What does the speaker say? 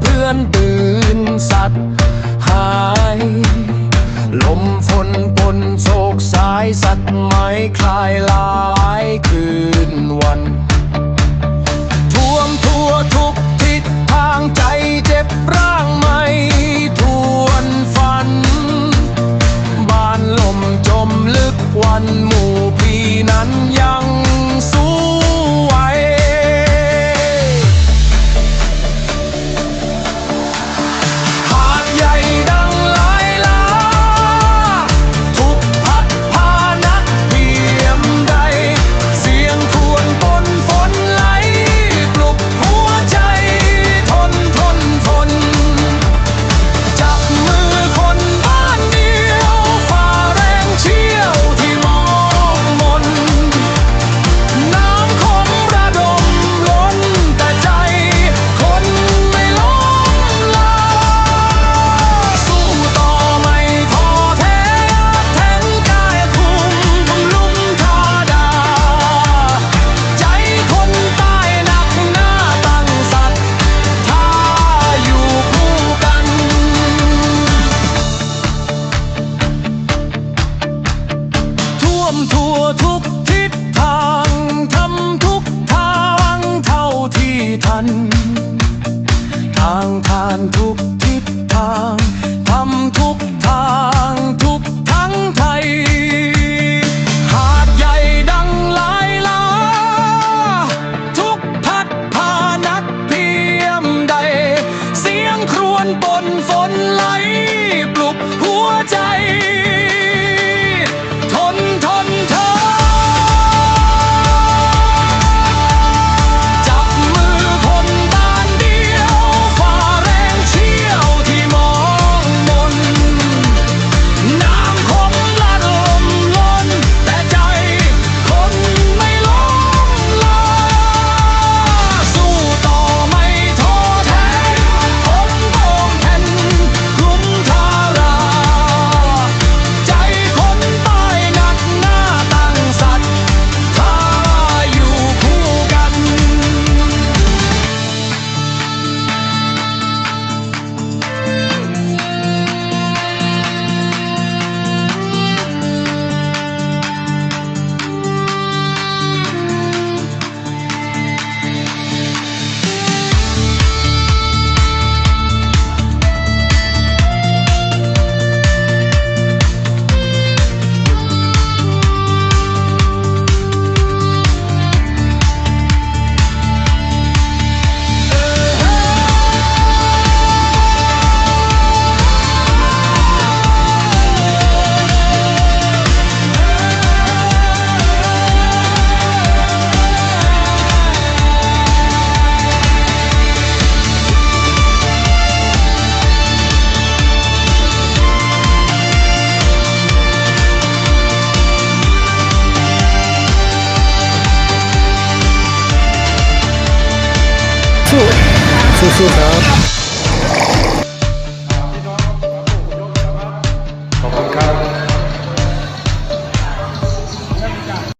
เพื่อนตื่นสัตว์หาย ลมฝนปนโศกสายสัตว์ไม้คลายลายคืนวันท่วมทั่วทุกทิศทางใจเจ็บร่างไม่ทวนฝัน บ้านลมจมลึกวันหมู่พี่นั้นยัง ที่ทัน ทางทานทุกทิศทางทำทุกทางทุกทั้งไทย หาดใหญ่ดังหลายลา ทุกพัดพานักเพียมใด เสียงครวญปนฝนไหล ปลุกหัวใจ สู้สู้ๆครับ